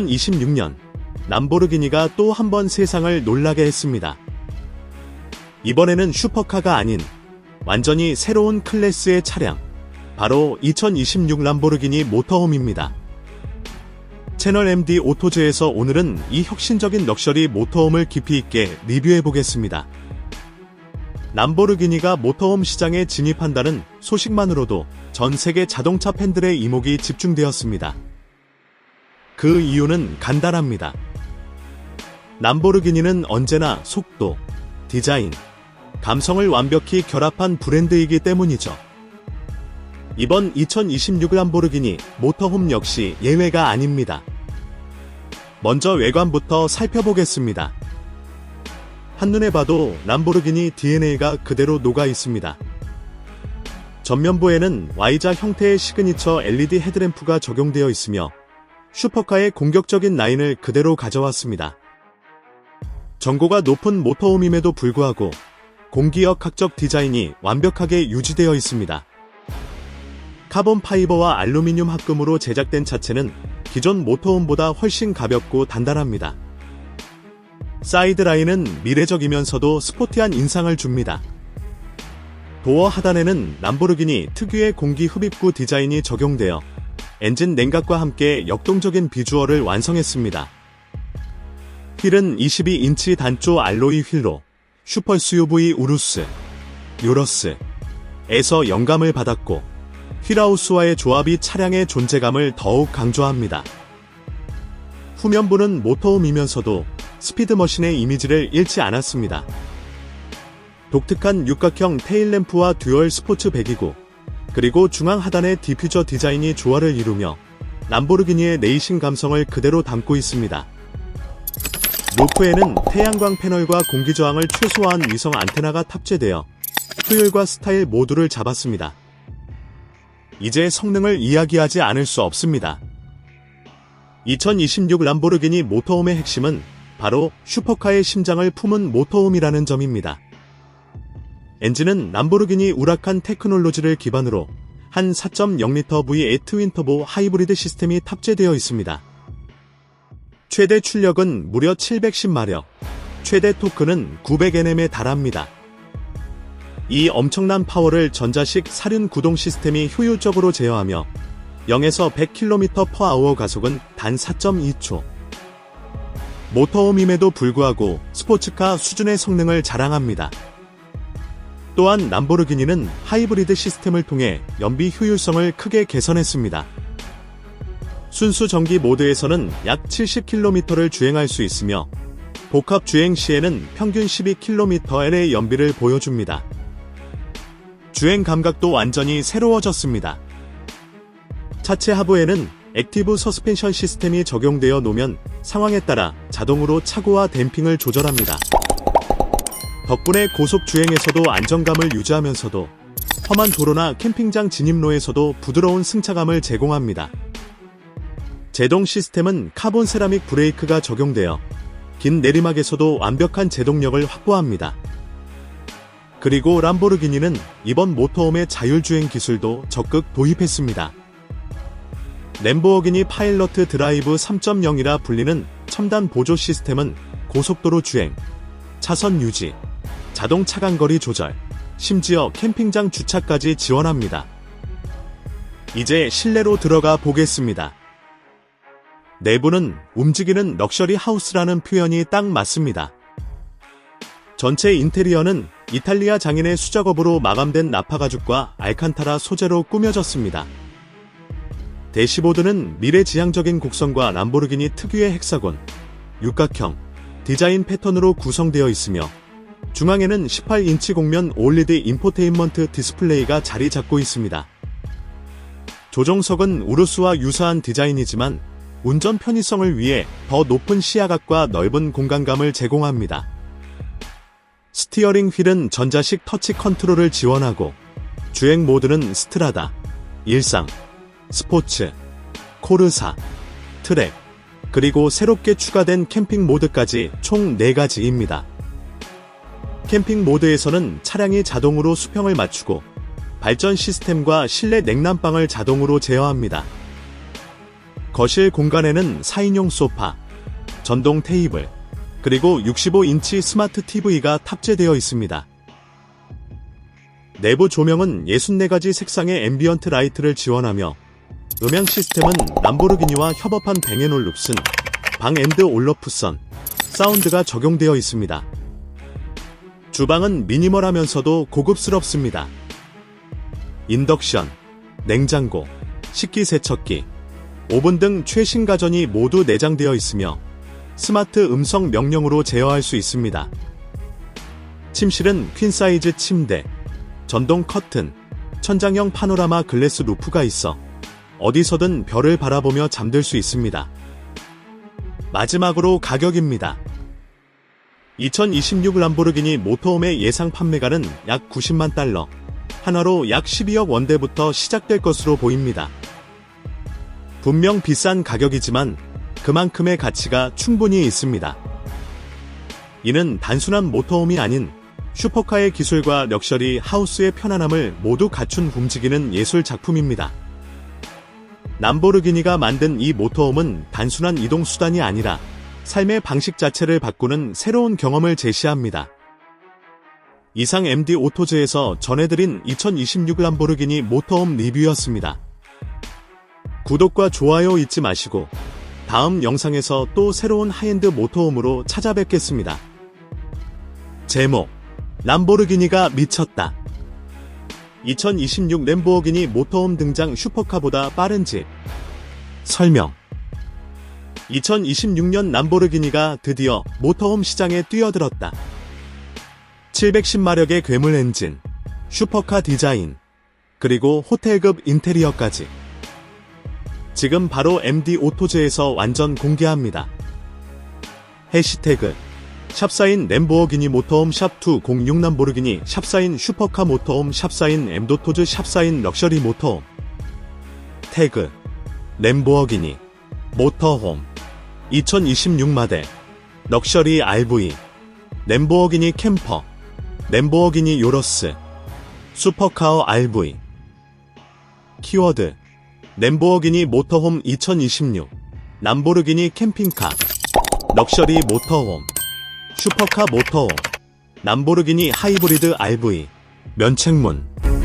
2026년 람보르기니가 또 한 번 세상을 놀라게 했습니다. 이번에는 슈퍼카가 아닌 완전히 새로운 클래스의 차량, 바로 2026 람보르기니 모터홈입니다. 채널 MD 오토즈에서 오늘은 이 혁신적인 럭셔리 모터홈을 깊이 있게 리뷰해 보겠습니다. 람보르기니가 모터홈 시장에 진입한다는 소식만으로도 전 세계 자동차 팬들의 이목이 집중되었습니다. 그 이유는 간단합니다. 람보르기니는 언제나 속도, 디자인, 감성을 완벽히 결합한 브랜드이기 때문이죠. 이번 2026 람보르기니 모터홈 역시 예외가 아닙니다. 먼저 외관부터 살펴보겠습니다. 한눈에 봐도 람보르기니 DNA가 그대로 녹아 있습니다. 전면부에는 Y자 형태의 시그니처 LED 헤드램프가 적용되어 있으며 슈퍼카의 공격적인 라인을 그대로 가져왔습니다. 전고가 높은 모터홈임에도 불구하고 공기역 학적 디자인이 완벽하게 유지되어 있습니다. 카본 파이버와 알루미늄 합금으로 제작된 차체는 기존 모터홈보다 훨씬 가볍고 단단합니다. 사이드 라인은 미래적이면서도 스포티한 인상을 줍니다. 도어 하단에는 람보르기니 특유의 공기 흡입구 디자인이 적용되어 엔진 냉각과 함께 역동적인 비주얼을 완성했습니다. 휠은 22인치 단조 알로이 휠로 슈퍼 SUV 우루스, 유러스에서 영감을 받았고 휠하우스와의 조합이 차량의 존재감을 더욱 강조합니다. 후면부는 모터홈이면서도 스피드머신의 이미지를 잃지 않았습니다. 독특한 육각형 테일램프와 듀얼 스포츠 배기구, 그리고 중앙 하단의 디퓨저 디자인이 조화를 이루며 람보르기니의 레이싱 감성을 그대로 담고 있습니다. 루프에는 태양광 패널과 공기 저항을 최소화한 위성 안테나가 탑재되어 효율과 스타일 모두를 잡았습니다. 이제 성능을 이야기하지 않을 수 없습니다. 2026 람보르기니 모터홈의 핵심은 바로 슈퍼카의 심장을 품은 모터홈이라는 점입니다. 엔진은 람보르기니 우라칸 테크놀로지를 기반으로 한 4.0L V의 트윈터보 하이브리드 시스템이 탑재되어 있습니다. 최대 출력은 무려 710마력, 최대 토크는 900Nm에 달합니다. 이 엄청난 파워를 전자식 사륜 구동 시스템이 효율적으로 제어하며 0에서 100km/h 가속은 단 4.2초. 모터홈임에도 불구하고 스포츠카 수준의 성능을 자랑합니다. 또한 람보르기니는 하이브리드 시스템을 통해 연비 효율성을 크게 개선했습니다. 순수 전기 모드에서는 약 70km를 주행할 수 있으며 복합 주행 시에는 평균 12km의 연비를 보여줍니다. 주행 감각도 완전히 새로워졌습니다. 차체 하부에는 액티브 서스펜션 시스템이 적용되어 놓으면 상황에 따라 자동으로 차고와 댐핑을 조절합니다. 덕분에 고속 주행에서도 안정감을 유지하면서도 험한 도로나 캠핑장 진입로에서도 부드러운 승차감을 제공합니다. 제동 시스템은 카본 세라믹 브레이크가 적용되어 긴 내리막에서도 완벽한 제동력을 확보합니다. 그리고 람보르기니는 이번 모터홈의 자율주행 기술도 적극 도입했습니다. 램보어기니 파일러트 드라이브 3.0이라 불리는 첨단 보조 시스템은 고속도로 주행, 차선 유지, 자동 차간거리 조절, 심지어 캠핑장 주차까지 지원합니다. 이제 실내로 들어가 보겠습니다. 내부는 움직이는 럭셔리 하우스라는 표현이 딱 맞습니다. 전체 인테리어는 이탈리아 장인의 수작업으로 마감된 나파가죽과 알칸타라 소재로 꾸며졌습니다. 대시보드는 미래지향적인 곡선과 람보르기니 특유의 헥사곤, 육각형, 디자인 패턴으로 구성되어 있으며 중앙에는 18인치 곡면 올리드 인포테인먼트 디스플레이가 자리 잡고 있습니다. 조종석은 우르스와 유사한 디자인이지만 운전 편의성을 위해 더 높은 시야각과 넓은 공간감을 제공합니다. 스티어링 휠은 전자식 터치 컨트롤을 지원하고 주행 모드는 스트라다, 일상, 스포츠, 코르사, 트랙, 그리고 새롭게 추가된 캠핑 모드까지 총 4가지입니다. 캠핑 모드에서는 차량이 자동으로 수평을 맞추고 발전 시스템과 실내 냉난방을 자동으로 제어합니다. 거실 공간에는 4인용 소파, 전동 테이블, 그리고 65인치 스마트 TV가 탑재되어 있습니다. 내부 조명은 64가지 색상의 앰비언트 라이트를 지원하며 음향 시스템은 람보르기니와 협업한 뱅앤올룹슨, 방 앤드 올러프선, 사운드가 적용되어 있습니다. 주방은 미니멀하면서도 고급스럽습니다. 인덕션, 냉장고, 식기세척기, 오븐 등 최신 가전이 모두 내장되어 있으며 스마트 음성 명령으로 제어할 수 있습니다. 침실은 퀸 사이즈 침대, 전동 커튼, 천장형 파노라마 글래스 루프가 있어 어디서든 별을 바라보며 잠들 수 있습니다. 마지막으로 가격입니다. 2026 람보르기니 모터홈의 예상 판매가는 약 90만 달러, 하나로 약 12억 원대부터 시작될 것으로 보입니다. 분명 비싼 가격이지만 그만큼의 가치가 충분히 있습니다. 이는 단순한 모터홈이 아닌 슈퍼카의 기술과 럭셔리 하우스의 편안함을 모두 갖춘 움직이는 예술 작품입니다. 람보르기니가 만든 이 모터홈은 단순한 이동 수단이 아니라 삶의 방식 자체를 바꾸는 새로운 경험을 제시합니다. 이상 MD 오토즈에서 전해드린 2026 람보르기니 모터홈 리뷰였습니다. 구독과 좋아요 잊지 마시고 다음 영상에서 또 새로운 하이엔드 모터홈으로 찾아뵙겠습니다. 제목 람보르기니가 미쳤다. 2026 램보르기니 모터홈 등장 슈퍼카보다 빠른 집. 설명 2026년 람보르기니가 드디어 모터홈 시장에 뛰어들었다. 710마력의 괴물 엔진, 슈퍼카 디자인, 그리고 호텔급 인테리어까지. 지금 바로 MD 오토즈에서 완전 공개합니다. 해시태그 샵사인 램보어기니 모터홈 샵206 람보르기니 샵사인 슈퍼카 모터홈 샵사인 엠도토즈 샵사인 럭셔리 모터홈 태그 램보어기니 모터홈 2026마대. 럭셔리 RV 램보어기니 캠퍼 램보어기니 요러스 슈퍼카어 RV 키워드 램보어기니 모터홈 2026 람보르기니 캠핑카. 럭셔리 모터홈 슈퍼카 모터홈 람보르기니 하이브리드 RV 면책문